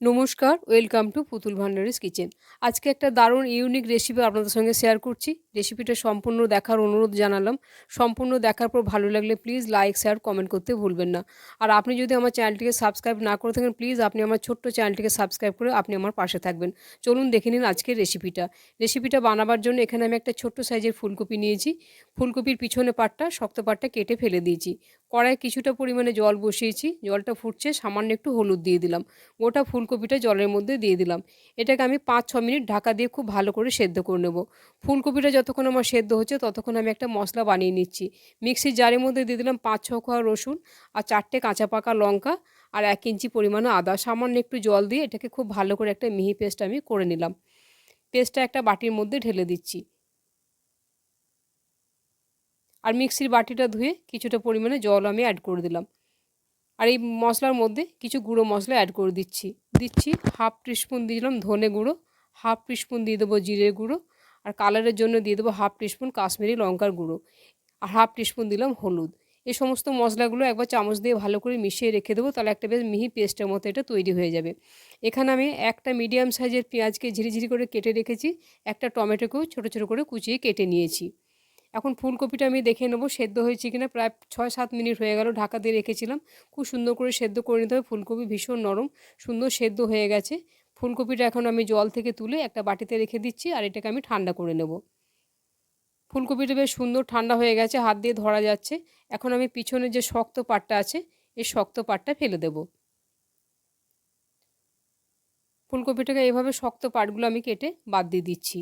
নমস্কার welcome to পুতুল ভান্ডারিস kitchen আজকে একটা দারুণ ইউনিক রেসিপি আপনাদের সঙ্গে শেয়ার করছি। রেসিপিটা সম্পূর্ণ দেখার অনুরোধ জানালাম। সম্পূর্ণ দেখার পর ভালো লাগলে প্লিজ লাইক, শেয়ার, কমেন্ট করতে ভুলবেন না। আর আপনি যদি আমার চ্যানেলটিকে সাবস্ক্রাইব না করে থাকেন, প্লিজ আপনি আমার ছোট্ট চ্যানেলটিকে সাবস্ক্রাইব করে আপনি আমার পাশে থাকবেন। চলুন দেখে নিন আজকের রেসিপিটা। রেসিপিটা বানাবার জন্য এখানে আমি একটা ছোট্ট সাইজের ফুলকপি নিয়েছি। ফুলকপির পিছনে পাটটা, শক্ত পাটটা কেটে ফেলে দিয়েছি। কড়াই কিছুটা পরিমাণে জল বসিয়েছি। জলটা ফুটছে, সামান্য একটু হলুদ দিয়ে দিলাম। গোটা ফুলকপিটা জলের মধ্যে দিয়ে দিলাম। এটাকে আমি পাঁচ ছ মিনিট ঢাকা দিয়ে খুব ভালো করে সেদ্ধ করে নেব। ফুলকপিটা যতক্ষণ আমার সেদ্ধ হচ্ছে ততক্ষণ আমি একটা মশলা বানিয়ে নিচ্ছি। মিক্সির জারের মধ্যে দিয়ে দিলাম পাঁচ ছ কোয়া রসুন আর চারটে কাঁচা পাকা লঙ্কা আর এক ইঞ্চি পরিমাণে আদা। সামান্য একটু জল দিয়ে এটাকে খুব ভালো করে একটা মিহি পেস্ট আমি করে নিলাম। পেস্টটা একটা বাটির মধ্যে ঢেলে দিচ্ছি। আর মিক্সির বাটিটা ধুয়ে কিছুটা পরিমাণে জল আমি অ্যাড করে দিলাম। আর এই মশলার মধ্যে কিছু গুঁড়ো মশলা অ্যাড করে দিচ্ছি। দিচ্ছি হাফ টিস্পুন দিলাম ধনে গুঁড়ো হাফ টিস্পুন দিয়ে দেবো জিরে গুঁড়ো আর কালারের জন্য দিয়ে দেবো হাফ টিস্পুন কাশ্মীরি লঙ্কার গুঁড়ো আর হাফ টিস্পুন দিলাম হলুদ। এই সমস্ত মশলাগুলো একবার চামচ দিয়ে ভালো করে মিশিয়ে রেখে দেবো, তাহলে একটা বেশ মিহি পেস্টের মতো এটা তৈরি হয়ে যাবে। এখানে আমি একটা মিডিয়াম সাইজের পেঁয়াজকে ঝিরিঝিরি করে কেটে রেখেছি, একটা টমেটোকেও ছোটো ছোটো করে কুচিয়ে কেটে নিয়েছি। এখন ফুলকপিটা আমি দেখে নেব সেদ্ধ হয়েছে কিনা, প্রায় ছয় সাত মিনিট হয়ে গেল ঢাকা দিয়ে রেখেছিলাম। খুব সুন্দর করে সেদ্ধ করে নিতে হবে, ফুলকপি ভীষণ নরম, সুন্দর সেদ্ধ হয়ে গেছে। ফুলকপিটা এখন আমি জল থেকে তুলে একটা বাটিতে রেখে দিচ্ছি আর এটাকে আমি ঠান্ডা করে নেব। ফুলকপিটা বেশ সুন্দর ঠান্ডা হয়ে গেছে, হাত দিয়ে ধরা যাচ্ছে। এখন আমি পিছনে যে শক্ত পাটটা আছে, এই শক্ত পাটটা ফেলে দেব। ফুলকপিটাকে এভাবে শক্ত পাটগুলো আমি কেটে বাদ দিয়ে দিচ্ছি।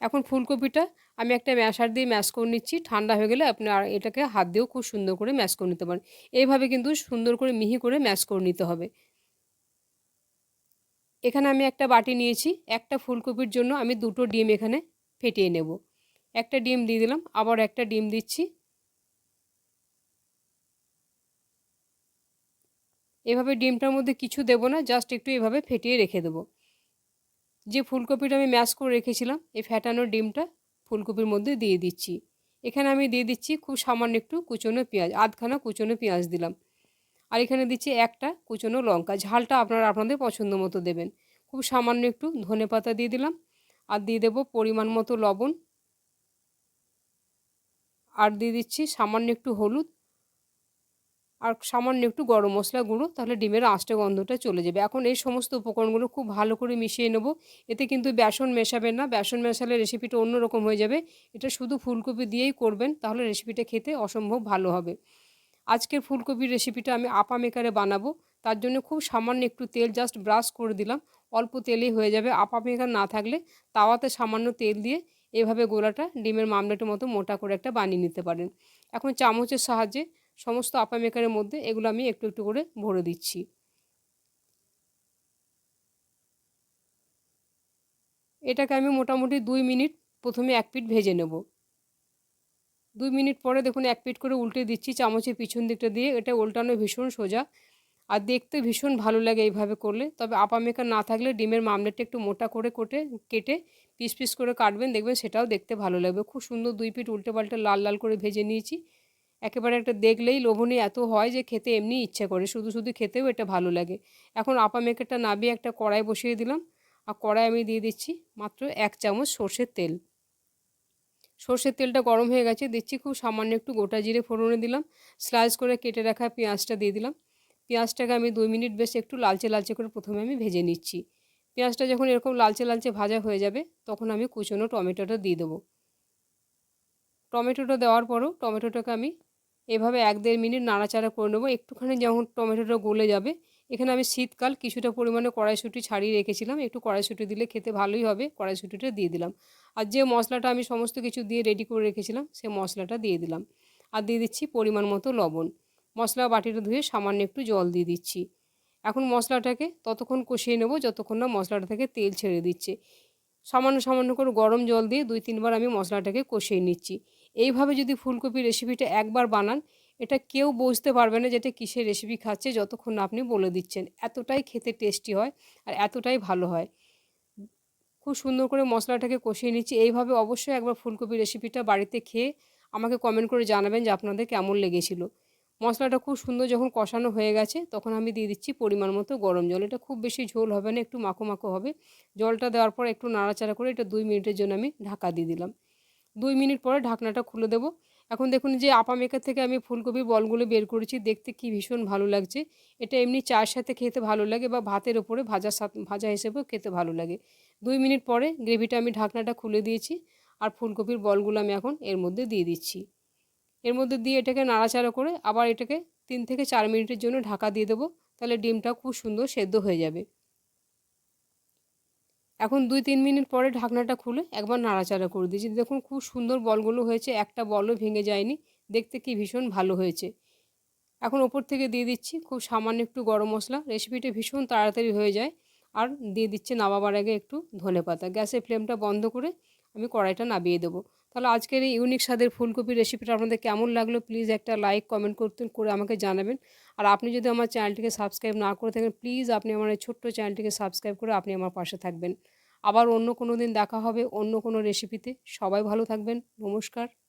এখন ফুলকপিটা আমি একটা ম্যাশার দিয়ে ম্যাশ করে নিচ্ছি, ঠান্ডা হয়ে গেলে আপনি আর এটাকে হাত দিয়েও খুব সুন্দর করে ম্যাশ করে নিতে পারেন। এইভাবে কিন্তু সুন্দর করে মিহি করে ম্যাশ করে নিতে হবে। এখানে আমি একটা বাটি নিয়েছি, একটা ফুলকপির জন্য আমি দুটো ডিম এখানে ফেটিয়ে নেব। একটা ডিম দিয়ে দিলাম, আবার একটা ডিম দিচ্ছি। এভাবে ডিমটার মধ্যে কিছু দেব না, জাস্ট একটু এভাবে ফেটিয়ে রেখে দেবো। যে ফুলকপিটা আমি ম্যাশ করে রেখেছিলাম, এই ফ্যাটানো ডিমটা ফুলকপির মধ্যে দিয়ে দিচ্ছি। এখানে আমি দিয়ে দিচ্ছি খুব সামান্য একটু কুচনো পেঁয়াজ, আধখানা কুচনো পেঁয়াজ দিলাম। আর এখানে দিচ্ছি একটা কুচনো লঙ্কা। ঝালটা আপনারা আপনাদের পছন্দ মতো দেবেন। খুব সামান্য একটু ধনে পাতা দিয়ে দিলাম। আর দিয়ে দেবো পরিমাণ মতো লবণ। আর দিয়ে দিচ্ছি সামান্য একটু হলুদ। আর সামান্য একটু গরম মশলা গুঁড়ো, তাহলে ডিমের আঁচটা গন্ধটা চলে যাবে। এখন এই সমস্ত উপকরণগুলো খুব ভালো করে মিশিয়ে নেব। এতে কিন্তু বেসন মেশাবেন না। বেসন মেশালে রেসিপিটা অন্যরকম হয়ে যাবে। এটা শুধু ফুলকপি দিয়েই করবেন, তাহলে রেসিপিটা খেতে অসম্ভব ভালো হবে। আজকের ফুলকপির রেসিপিটা আমি আপা মেকারে বানাবো। তার জন্য খুব সামান্য একটু তেল জাস্ট ব্রাশ করে দিলাম। অল্প তেলেই হয়ে যাবে। আপা মেকার না থাকলে তাওয়াতে সামান্য তেল দিয়ে এভাবে গোলাটা ডিমের মামলাটের মতো মোটা করে একটা বানিয়ে নিতে পারেন। এখন চামচের সাহায্যে সমস্ত আপা মেকারের মধ্যে এগুলো আমি একটু একটু করে ভরে দিচ্ছি। এটাকে আমি মোটামুটি দুই মিনিট প্রথমে এক পিঠ ভেজে নেব। দুই মিনিট পরে দেখুন এক পিট করে উল্টে দিচ্ছি চামচের পিছন দিকটা দিয়ে। এটা উল্টানো ভীষণ সোজা আর দেখতে ভীষণ ভালো লাগে এইভাবে করলে। তবে আপা মেকার না থাকলে ডিমের মামলেটটা একটু মোটা করে কোটে, কেটে পিস পিস করে কাটবেন, দেখবেন সেটাও দেখতে ভালো লাগবে। খুব সুন্দর দুই পিট উল্টে পাল্টে লাল লাল করে ভেজে নিয়েছি। একেবারে একটা দেখলেই লোভনীয় এত হয় যে খেতে এমনি ইচ্ছে করে, শুধু শুধু খেতেও এটা ভালো লাগে। এখন আপা মেকেরটা নাবিয়ে একটা কড়াই বসিয়ে দিলাম। আর কড়াই আমি দিয়ে দিচ্ছি মাত্র এক চামচ সর্ষের তেল। সর্ষের তেলটা গরম হয়ে গেছে, দিচ্ছি খুব সামান্য একটু গোটা জিরে ফোড়নে দিলাম, স্লাইস করে কেটে রাখা পেঁয়াজটা দিয়ে দিলাম। পেঁয়াজটাকে আমি দুই মিনিট বেশ একটু লালচে লালচে করে প্রথমে আমি ভেজে নিচ্ছি। পেঁয়াজটা যখন এরকম লালচে লালচে ভাজা হয়ে যাবে, তখন আমি কুচনো টমেটোটা দিয়ে দেবো। টমেটোটা দেওয়ার পরও টমেটোটাকে আমি এভাবে এক দেড় মিনিট নাড়াচাড়া করে নেব। একটুখানি যখন টমেটোটা গলে যাবে, এখানে আমি শীতকাল কিছুটা পরিমাণে কড়াইশুঁটি ছাড়িয়ে রেখেছিলাম। একটু কড়াইশুঁটি দিলে খেতে ভালোই হবে, কড়াইশুঁটিটা দিয়ে দিলাম। আর যে মশলাটা আমি সমস্ত কিছু দিয়ে রেডি করে রেখেছিলাম, সে মশলাটা দিয়ে দিলাম। আর দিয়ে দিচ্ছি পরিমাণ মতো লবণ। মশলা বাটিটা ধুয়ে সামান্য একটু জল দিয়ে দিচ্ছি। এখন মশলাটাকে ততক্ষণ কষিয়ে নেব, যতক্ষণ না মশলাটা থেকে তেল ছেড়ে দিচ্ছে। সামান্য সামান্য করে গরম জল দিয়ে দুই তিনবার আমি মশলাটাকে কষিয়ে নিচ্ছি। এইভাবে যদি ফুলকপি রেসিপিটা একবার বানান, এটা কেউ বুঝতে পারবে না যেটা কিসের রেসিপি খাচ্ছে, যতক্ষণ না আপনি বলে দিচ্ছেন। এতটাই খেতে টেস্টি হয় আর এতটাই ভালো হয়। খুব সুন্দর করে মশলাটাকে কষিয়ে নিচ্ছি। এইভাবে অবশ্যই একবার ফুলকপি রেসিপিটা বাড়িতে খেয়ে আমাকে কমেন্ট করে জানাবেন যে আপনাদের কেমন লেগেছিল। মশলাটা খুব সুন্দর যখন কষানো হয়ে গেছে, তখন আমি দিয়ে দিচ্ছি পরিমাণ মতো গরম জল। এটা খুব বেশি ঝোল হবে না, একটু মাখো মাখো হবে। জলটা দেওয়ার পর একটু নাড়াচাড়া করে এটা দুই মিনিটের জন্য আমি ঢাকা দিয়ে দিলাম। দুই মিনিট পরে ঢাকনাটা খুলে দেবো। এখন দেখুন যে আপা মেকার থেকে আমি ফুলকপির বলগুলো বের করেছি, দেখতে কি ভীষণ ভালো লাগছে। এটা এমনি চায়ের সাথে খেতে ভালো লাগে বা ভাতের ওপরে ভাজা ভাজা হিসেবেও খেতে ভালো লাগে। দুই মিনিট পরে গ্রেভিটা আমি ঢাকনাটা খুলে দিয়েছি আর ফুলকপির বলগুলো আমি এখন এর মধ্যে দিয়ে দিচ্ছি। এর মধ্যে দিয়ে এটাকে নাড়াচাড়া করে আবার এটাকে তিন থেকে চার মিনিটের জন্য ঢাকা দিয়ে দেবো, তাহলে ডিমটা খুব সুন্দর সেদ্ধ হয়ে যাবে। এখন দুই, তিন মিনিট পরে ঢাকনাটা খুলে একবার নাড়াচাড়া করে দিয়েছি। দেখুন খুব সুন্দর বলগুলো হয়েছে, একটা বলও ভেঙে যায়নি। দেখতে কি ভীষণ ভালো হয়েছে। এখন ওপর থেকে দিয়ে দিচ্ছি খুব সামান্য একটু গরম মশলা। রেসিপিটা ভীষণ তাড়াতাড়ি হয়ে যায়। আর দিয়ে দিচ্ছে নামাবার আগে একটু ধনে পাতা গ্যাসের ফ্লেমটা বন্ধ করে আমি কড়াইটা নামিয়ে দেবো। তাহলে আজকের এই ইউনিক স্বাদের ফুলকপি রেসিপিটা আপনাদের কেমন লাগল? প্লিজ একটা লাইক কমেন্ট করতেন, করে আমাকে জানাবেন। আর আপনি যদি আমার চ্যানেলটিকে সাবস্ক্রাইব না করে থাকেন প্লিজ আপনি আমার এই ছোট্ট চ্যানেলটিকে সাবস্ক্রাইব করে আপনি আমার পাশে থাকবেন। আবার অন্য কোনো দিন দেখা হবে অন্য কোনো রেসিপিতে সবাই ভালো থাকবেন। নমস্কার।